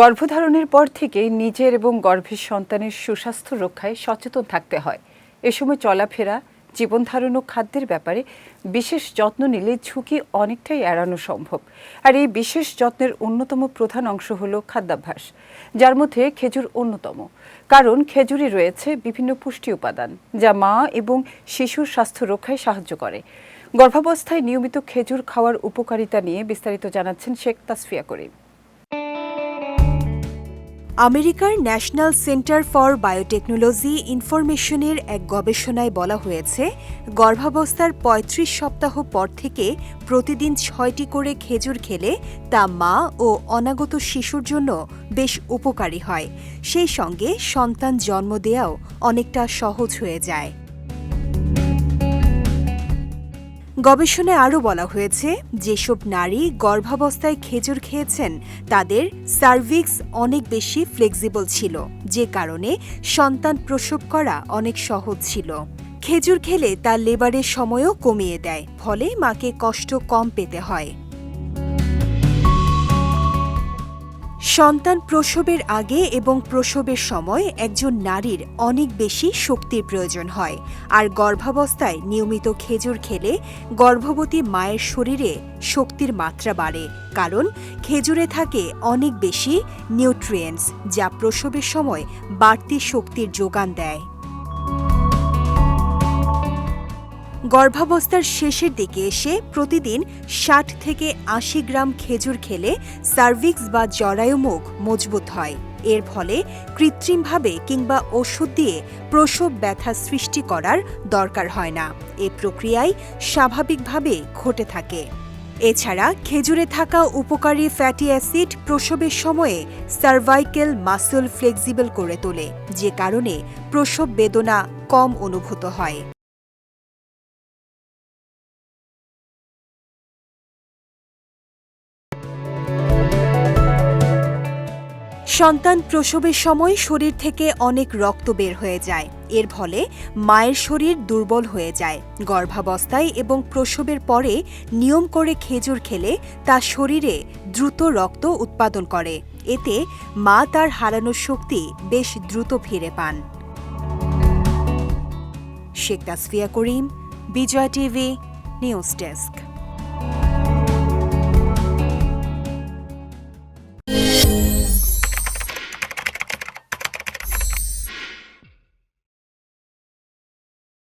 গর্ভধারণের পর থেকেই নিজের এবং গর্ভের সন্তানের সুস্বাস্থ্য রক্ষায় সচেতন থাকতে হয়। এ সময় চলাফেরা, জীবনধারণ ও খাদ্যের ব্যাপারে বিশেষ যত্ন নিলে ঝুঁকি অনেকটাই এড়ানো সম্ভব। আর এই বিশেষ যত্নের অন্যতম প্রধান অংশ হলো খাদ্যাভ্যাস, যার মধ্যে খেজুর অন্যতম। কারণ খেজুরে রয়েছে বিভিন্ন পুষ্টি উপাদান, যা মা এবং শিশুর স্বাস্থ্য রক্ষায় সাহায্য করে। গর্ভাবস্থায় নিয়মিত খেজুর খাওয়ার উপকারিতা নিয়ে বিস্তারিত জানাচ্ছেন শেখ তাসফিয়া করিম। আমেরিকার ন্যাশনাল সেন্টার ফর বায়োটেকনোলজি ইনফরমেশনের এক গবেষণায় বলা হয়েছে, গর্ভাবস্থার ৩৫ সপ্তাহ পর থেকে প্রতিদিন ছয়টি করে খেজুর খেলে তা মা ও অনাগত শিশুর জন্য বেশ উপকারী হয়। সেই সঙ্গে সন্তান জন্ম দেয়াও অনেকটা সহজ হয়ে যায়। গবেষণায় আরও বলা হয়েছে, যেসব নারী গর্ভাবস্থায় খেজুর খেয়েছেন, তাদের সার্ভিক্স অনেক বেশি ফ্লেক্সিবল ছিল, যে কারণে সন্তান প্রসব করা অনেক সহজ ছিল। খেজুর খেলে তার লেবারের সময়ও কমিয়ে দেয়, ফলে মাকে কষ্ট কম পেতে হয়। সন্তান প্রসবের আগে এবং প্রসবের সময় একজন নারীর অনেক বেশি শক্তির প্রয়োজন হয়। আর গর্ভাবস্থায় নিয়মিত খেজুর খেলে গর্ভবতী মায়ের শরীরে শক্তির মাত্রা বাড়ে। কারণ খেজুরে থাকে অনেক বেশি নিউট্রিয়েন্টস, যা প্রসবের সময় বাড়তি শক্তির যোগান দেয়। গর্ভাবস্থার শেষের দিকে এসে প্রতিদিন ষাট থেকে আশি গ্রাম খেজুর খেলে সার্ভিক্স বা জরায়ু মুখ মজবুত হয়। এর ফলে কৃত্রিমভাবে কিংবা ওষুধ দিয়ে প্রসব ব্যথা সৃষ্টি করার দরকার হয় না। এ প্রক্রিয়ায় স্বাভাবিকভাবে ঘটে থাকে। এছাড়া খেজুরে থাকা উপকারী ফ্যাটি অ্যাসিড প্রসবের সময়ে সার্ভাইকেল মাসল ফ্লেক্সিবল করে তোলে, যে কারণে প্রসব বেদনা কম অনুভূত হয়। সন্তান প্রসবের সময় শরীর থেকে অনেক রক্ত বের হয়ে যায়। এর ফলে মায়ের শরীর দুর্বল হয়ে যায়। গর্ভাবস্থায় এবং প্রসবের পরে নিয়ম করে খেজুর খেলে তা শরীরে দ্রুত রক্ত উৎপাদন করে। এতে মা তার হারানোর শক্তি বেশ দ্রুত ফিরে পান। Sheikh Tasfia Karim, Bijoy TV, news desk.